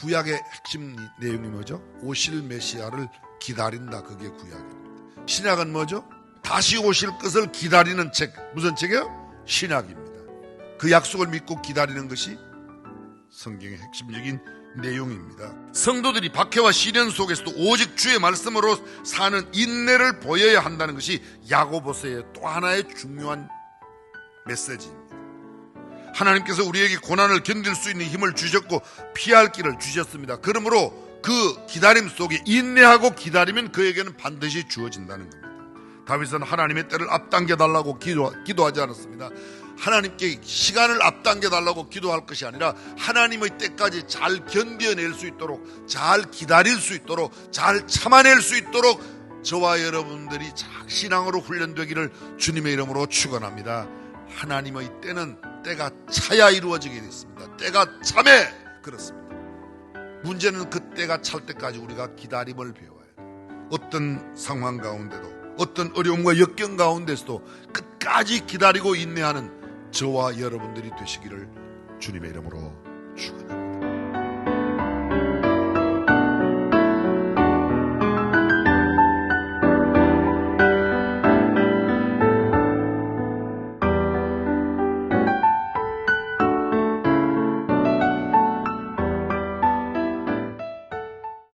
구약의 핵심 내용이 뭐죠? 오실 메시아를 기다린다. 그게 구약입니다. 신약은 뭐죠? 다시 오실 것을 기다리는 책. 무슨 책이요? 신약입니다. 그 약속을 믿고 기다리는 것이 성경의 핵심적인 내용입니다. 성도들이 박해와 시련 속에서도 오직 주의 말씀으로 사는 인내를 보여야 한다는 것이 야고보서의 또 하나의 중요한 메시지입니다. 하나님께서 우리에게 고난을 견딜 수 있는 힘을 주셨고 피할 길을 주셨습니다. 그러므로 그 기다림 속에 인내하고 기다리면 그에게는 반드시 주어진다는 겁니다. 다윗은 하나님의 때를 앞당겨 달라고 기도, 기도하지 않았습니다. 하나님께 시간을 앞당겨 달라고 기도할 것이 아니라 하나님의 때까지 잘 견뎌낼 수 있도록 잘 기다릴 수 있도록 잘 참아낼 수 있도록 저와 여러분들이 신앙으로 훈련되기를 주님의 이름으로 축원합니다. 하나님의 때는 때가 차야 이루어지게 됐습니다. 때가 참에 그렇습니다. 문제는 그 때가 찰 때까지 우리가 기다림을 배워야 돼요. 어떤 상황 가운데도 어떤 어려움과 역경 가운데서도 끝까지 기다리고 인내하는 저와 여러분들이 되시기를 주님의 이름으로 축원합니다.